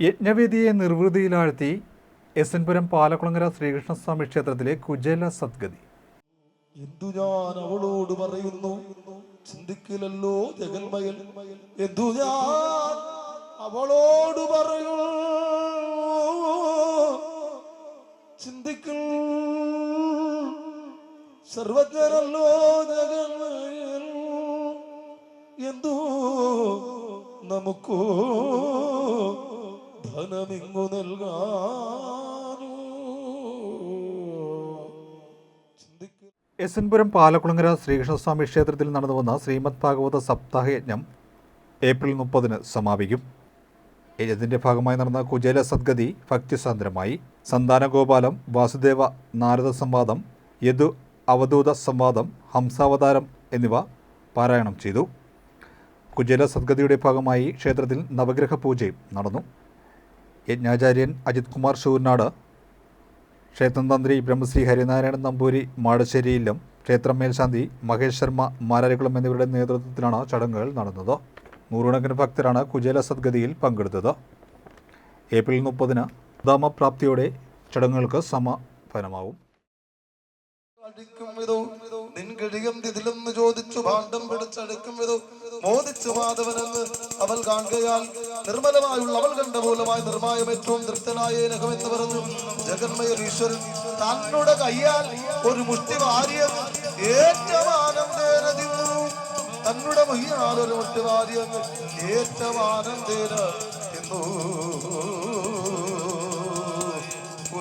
യജ്ഞവേദിയെ നിർവൃതിയിലാഴ്ത്തി S N Puram Palakkulangara Sreekrishnaswamy ക്ഷേത്രത്തിലെ കുജല സദ്ഗതി. എന്തു ഞാൻ അവളോട് പറയുന്നു? ചിന്തിക്കില്ലല്ലോ ജഗന്മയൽ എന്തു ഞാൻ അവളോട് പറയൂ ചിന്തിക്കൽ സർവജ്ഞരല്ലോ ജഗന്മയൽ എന്തു നമുക്കോ ധനമിങ്ങു നൽകാനോ. ചിന്തിക്ക എസ് എൻ പുരം പാലക്കുളങ്ങര ശ്രീകൃഷ്ണസ്വാമി ക്ഷേത്രത്തിൽ നടന്നു വന്ന ശ്രീമദ് ഭാഗവത സപ്താഹ യജ്ഞം ഏപ്രിൽ മുപ്പതിന് സമാപിക്കും. യജ്ഞത്തിന്റെ ഭാഗമായി നടന്ന കുചേല സദ്ഗതി ഭക്തിസാന്ദ്രമായി. സന്താനഗോപാലം വാസുദേവ നാരദ സംവാദം യദു അവധൂത സംവാദം ഹംസാവതാരം എന്നിവ പാരായണം ചെയ്തു. കുചേല സദ്ഗതിയുടെ ഭാഗമായി ക്ഷേത്രത്തിൽ നവഗ്രഹ പൂജയും നടന്നു. യജ്ഞാചാര്യൻ അജിത് കുമാർ ശൂർനാട് ക്ഷേത്രം തന്ത്രി ബ്രഹ്മശ്രീ ഹരിനാരായണൻ നമ്പൂരി മാടശ്ശേരിയിലും ക്ഷേത്രം മേൽശാന്തി മഹേഷ് ശർമ്മ മാരാരിക്കുളം എന്നിവരുടെ നേതൃത്വത്തിലാണ് ചടങ്ങുകൾ നടന്നത്. നൂറുകണക്കിന് ഭക്തരാണ് കുചേല സദ്ഗതിയിൽ പങ്കെടുത്തത്. ഏപ്രിൽ മുപ്പതിന് ദാമപ്രാപ്തിയോടെ ചടങ്ങുകൾക്ക് ഇതിലെന്ന് ചോദിച്ചു ഭാണ്ഡം പിടിച്ചടുക്കും വിധു മോദിച്ചു മാധവനെന്ന് അവൾ കാണുകയാൽ നിർമ്മലമായുള്ള അവൾ കണ്ട മൂലമായി നിർമ്മായം ഏറ്റവും തൃപ്തനായ എന്ന് പറഞ്ഞു. ജഗന്മയർ ഈശ്വരൻ തന്നുടെ കയ്യാൽ ഒരു മുഷ്ടി വാരിയങ്ങ് ഏറ്റവും ആനന്ദേന തിന്നു. ഒരു മുഷ്ടി വാരിയങ്ങ് ഏറ്റവും ആനന്ദേന തിന്നു.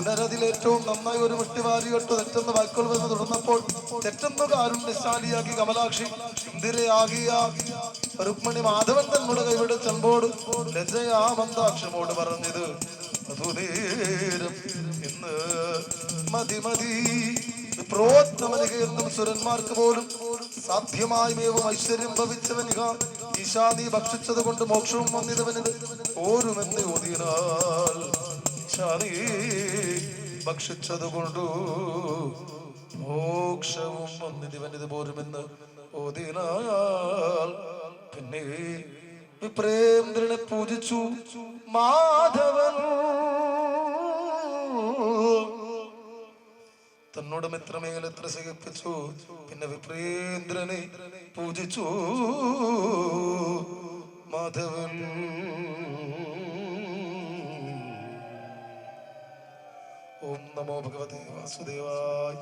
പുനരതിൽ ഏറ്റവും നന്നായി ഒരു മുഷ്ടി വാരിയൊട്ട് തെറ്റെന്ന് വന്ന് തുടർന്നപ്പോൾ തെറ്റെന്ന് കാരുണ്യശാലിയാക്കി കമലാക്ഷി. ഇന്ദിരയാകിയ രുക്മണി മാധവൻ തന്നോട് കൈവിട് ചെമ്പോട് ലജ്ജയാ മന്ദാക്ഷമോട് പറഞ്ഞത് ഇന്ന് മതി മതി. പ്രോത്തമനികയെന്നും സുരന്മാർക്ക് പോലും സാധ്യമായി മേവും ഐശ്വര്യം ഭവിച്ചവനിക. ഈശാ നീ ഭക്ഷിച്ചത് കൊണ്ട് മോക്ഷവും വന്നിതവനിത് ഓരുമെന്ന് ശാനീ ഭക്ഷിച്ചത് കൊണ്ടു മോക്ഷവും വന്നിതിവനിത് പോരുമെന്ന് പിന്നെ വിപ്രേന്ദ്രനെ പൂജിച്ചു മാധവൻ. തന്നോട് മിത്രമേൽ എത്ര സഹിപ്പിച്ചു പിന്നെ വിപ്രേന്ദ്രനെ പൂജിച്ചു മാധവൻ. ഓം നമോ ഭഗവതേ വാസുദേവായ.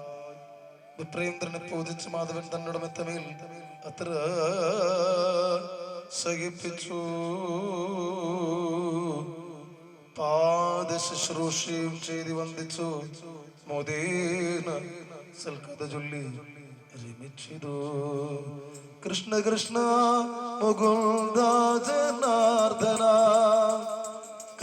വിപ്രേന്ദ്രനെ പൂജിച്ച് മാധവൻ തന്നോട് മെത്തമേൽ അത്ര സഹിപ്പിച്ചു. പാദ ശുശ്രൂഷയും ചെയ്ത് വന്ദിച്ചു. മോദേന സൽക്കഥ ചൊല്ലി രമിച്ചിതു. കൃഷ്ണ കൃഷ്ണ മുകുന്ദ ജനാർദ്ദന.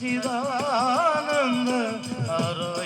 Sivan'ın arı